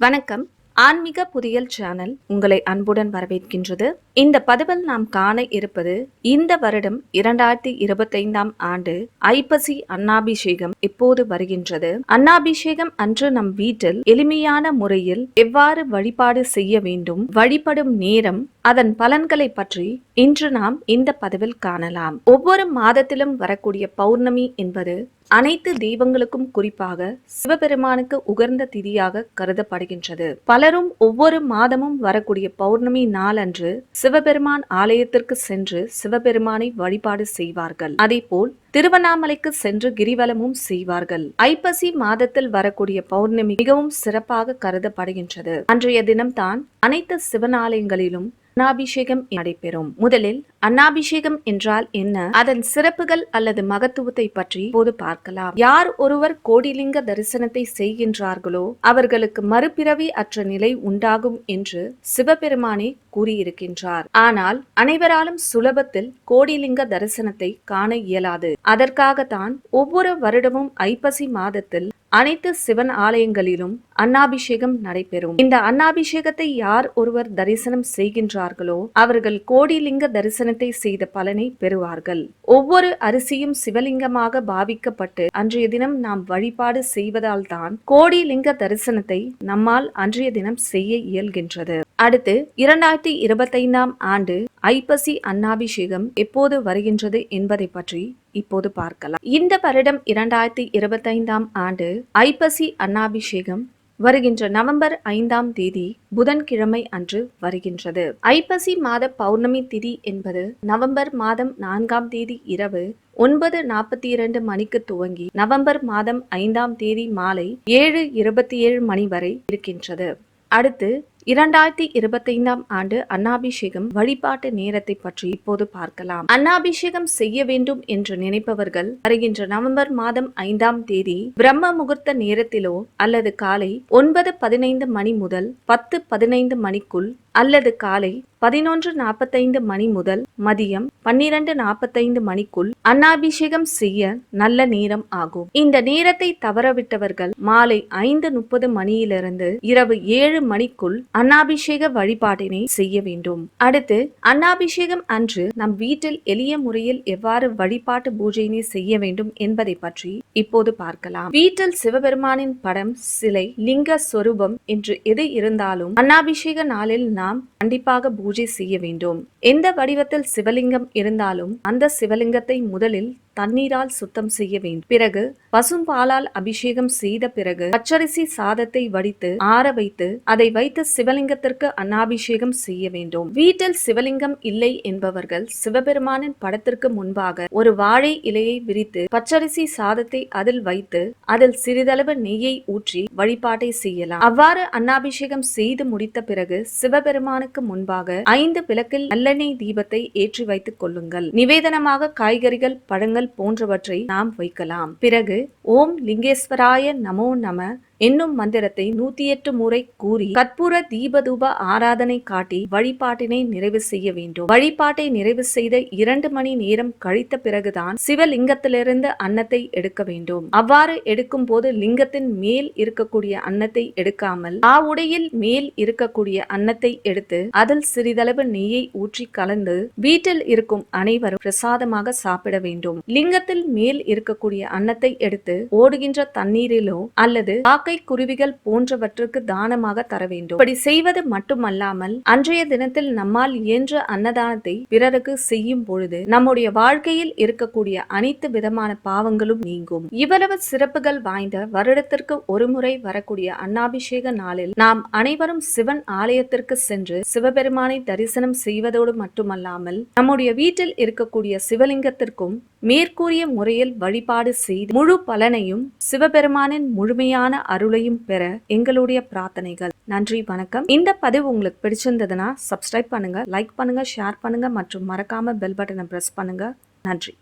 வணக்கம். ஆன்மீக புதியல் சேனல் உங்களை அன்புடன் வரவேற்கின்றது. இந்த பதிவில் நாம் காண இருப்பது இந்த வருடம் இரண்டாயிரத்தி இருபத்தைந்தாம் ஆண்டு ஐப்பசி அன்னாபிஷேகம் எப்போது வருகின்றது. அன்னாபிஷேகம் அன்று நம் வீட்டில் எளிமையான முறையில் எவ்வாறு வழிபாடு செய்ய வேண்டும் வழிபடும் நேரம் அதன் பலன்களை பற்றி இன்று நாம் இந்த பதிவில் காணலாம். ஒவ்வொரு மாதத்திலும் வரக்கூடிய பௌர்ணமி என்பது அனைத்து தெய்வங்களுக்கும் குறிப்பாக சிவபெருமானுக்கு உகர்ந்த திதியாக கருதப்படுகின்றது. பலரும் ஒவ்வொரு மாதமும் வரக்கூடிய பௌர்ணமி நாளன்று சிவபெருமான் ஆலயத்திற்கு சென்று சிவபெருமானை வழிபாடு செய்வார்கள். அதேபோல் திருவண்ணாமலைக்கு சென்று கிரிவலமும் செய்வார்கள். ஐப்பசி மாதத்தில் வரக்கூடிய பௌர்ணமி மிகவும் சிறப்பாக கருதப்படுகின்றது. அன்றைய தினம்தான் அனைத்து சிவனாலயங்களிலும் அபிஷேகம் நடைபெறும். முதலில் அன்னாபிஷேகம் என்றால் என்ன? அதன் சிறப்புகள் அல்லது மகத்துவத்தை பற்றி போது பார்க்கலாம். யார் ஒருவர் கோடிலிங்க தரிசனத்தை செய்கின்றார்களோ அவர்களுக்கு மறுபிறவி அற்ற நிலை உண்டாகும் என்று சிவபெருமானே கூறியிருக்கின்றார். ஆனால் அனைவராலும் சுலபத்தில் கோடிலிங்க தரிசனத்தை காண இயலாது. அதற்காகத்தான் ஒவ்வொரு வருடமும் ஐப்பசி மாதத்தில் அனைத்து சிவன் ஆலயங்களிலும் அன்னாபிஷேகம் நடைபெறும். இந்த அன்னாபிஷேகத்தை யார் ஒருவர் தரிசனம் செய்கின்றார்களோ அவர்கள் கோடிலிங்க தரிசனத்தை செய்த பலனை பெறுவார்கள். ஒவ்வொரு அரிசியும் சிவலிங்கமாக பாவிக்கப்பட்டு அன்றைய தினம் நாம் வழிபாடு செய்வதால் தான் கோடிலிங்க தரிசனத்தை நம்மால் அன்றைய தினம் செய்ய இயல்கின்றது. அடுத்து இரண்டாயிரத்தி இருபத்தைந்தாம் ஆண்டு ஐப்பசி அன்னாபிஷேகம் எப்போது வருகின்றது என்பதை பற்றி இப்போது பார்க்கலாம். இந்த வருடம் இரண்டாயிரத்தி இருபத்தைந்தாம் ஆண்டு ஐப்பசி அன்னாபிஷேகம் வருகின்ற நவம்பர் ஐந்தாம் தேதி புதன்கிழமை அன்று வருகின்றது. ஐப்பசி மாத பௌர்ணமி திதி என்பது நவம்பர் மாதம் நான்காம் தேதி இரவு ஒன்பது நாற்பத்தி இரண்டு மணிக்கு துவங்கி நவம்பர் மாதம் ஐந்தாம் தேதி மாலை ஏழு இருபத்தி ஏழு மணி வரை இருக்கின்றது. அடுத்து இரண்டாயிரத்தி இருபத்தைந்தாம் ஆண்டு அன்னாபிஷேகம் வழிபாட்டு நேரத்தை பற்றி இப்போது பார்க்கலாம். அன்னாபிஷேகம் செய்ய வேண்டும் என்று நினைப்பவர்கள் வருகின்ற நவம்பர் மாதம் ஐந்தாம் தேதி பிரம்ம முகூர்த்த நேரத்திலோ அல்லது காலை ஒன்பது பதினைந்து மணி முதல் பத்து பதினைந்து மணிக்குள் அல்லது காலை பதினொன்று நாற்பத்தைந்து மணி முதல் மதியம் பன்னிரண்டு நாற்பத்தைந்து மணிக்குள் அன்னாபிஷேகம் செய்ய நல்ல நேரம் ஆகும். இந்த நேரத்தை தவறவிட்டவர்கள் மாலை ஐந்து முப்பது மணியிலிருந்து இரவு ஏழு மணிக்குள் அன்னாபிஷேக வழிபாட்டினை செய்ய வேண்டும். அடுத்து அன்னாபிஷேகம் அன்று நம் வீட்டில் எளிய முறையில் எவ்வாறு வழிபாட்டு பூஜையினை செய்ய வேண்டும் என்பதை பற்றி இப்போது பார்க்கலாம். வீட்டில் சிவபெருமானின் படம் சிலை லிங்க சொரூபம் என்று எது இருந்தாலும் அன்னாபிஷேக நாளில் நாம் கண்டிப்பாக பூஜை செய்ய வேண்டும். எந்த வடிவத்தில் சிவலிங்கம் இருந்தாலும் அந்த சிவலிங்கத்தை முதலில் தண்ணீரால் சுத்தம் செய்ய வேண்டும். பிறகு பசும்பாலால் அபிஷேகம் செய்த பிறகு பச்சரிசி சாதத்தை வடித்து ஆற வைத்து அதை வைத்து சிவலிங்கத்திற்கு அன்னாபிஷேகம் செய்ய வேண்டும். வீட்டில் சிவலிங்கம் இல்லை என்பவர்கள் சிவபெருமானின் படத்திற்கு முன்பாக ஒரு வாழை இலையை விரித்து பச்சரிசி சாதத்தை அதில் வைத்து அதில் சிறிதளவு நெய்யை ஊற்றி வழிபாட்டை செய்யலாம். அவ்வாறு அன்னாபிஷேகம் செய்து முடித்த பிறகு சிவபெருமானுக்கு முன்பாக ஐந்து விளக்கில் நல்லெண்ணெய் தீபத்தை ஏற்றி வைத்துக் கொள்ளுங்கள். நிவேதனமாக காய்கறிகள் பழங்கள் போன்றவற்றை நாம் வைக்கலாம். பிறகு ஓம் லிங்கேஸ்வராய நமோ நம என்னும் மந்திரத்தை நூத்தி எட்டு முறை கூறி கற்பூர தீபதூப ஆராதனை காட்டி வழிபாட்டினை நிறைவு செய்ய வேண்டும். வழிபாட்டை நிறைவு செய்த இரண்டு மணி நேரம் கழித்த பிறகுதான் சிவலிங்கத்திலிருந்து அன்னத்தை எடுக்க வேண்டும். அவ்வாறு எடுக்கும் போது லிங்கத்தின் மேல் இருக்கக்கூடிய அன்னத்தை எடுக்காமல் ஆவுடையில் மேல் இருக்கக்கூடிய அன்னத்தை எடுத்து அதில் சிறிதளவு நெய்யை ஊற்றி கலந்து வீட்டில் இருக்கும் அனைவரும் பிரசாதமாக சாப்பிட வேண்டும். லிங்கத்தில் மேல் இருக்கக்கூடிய அன்னத்தை எடுத்து ஓடுகின்ற தண்ணீரிலோ அல்லது காக்கை குருவிகள் போன்றவற்றுக்கு தானமாக தர வேண்டும். இப்படி செய்வது மட்டுமல்லாமல் அன்றைய தினத்தில் நம்மால் இயன்ற அன்னதானத்தை பிறருக்கு செய்யும் பொழுது நம்முடைய வாழ்க்கையில் இருக்கக்கூடிய அனைத்து விதமான பாவங்களும் நீங்கும். இவ்வளவு சிறப்புகள் வாய்ந்த வருடத்திற்கு ஒருமுறை வரக்கூடிய அன்னாபிஷேக நாளில் நாம் அனைவரும் சிவன் ஆலயத்திற்கு சென்று சிவபெருமானை தரிசனம் செய்வதோடு மட்டுமல்லாமல் நம்முடைய வீட்டில் இருக்கக்கூடிய சிவலிங்கத்திற்கும் மேற்கூறிய முறையில் வழிபாடு செய்து முழு பலனையும் சிவபெருமானின் முழுமையான அருளையும் பெற எங்களுடைய பிரார்த்தனைகள். நன்றி வணக்கம். இந்த பதிவு உங்களுக்கு பிடிச்சிருந்ததுன்னா சப்ஸ்கிரைப் பண்ணுங்க லைக் பண்ணுங்க ஷேர் பண்ணுங்க மற்றும் மறக்காம பெல் பட்டனை பிரஸ் பண்ணுங்க. நன்றி.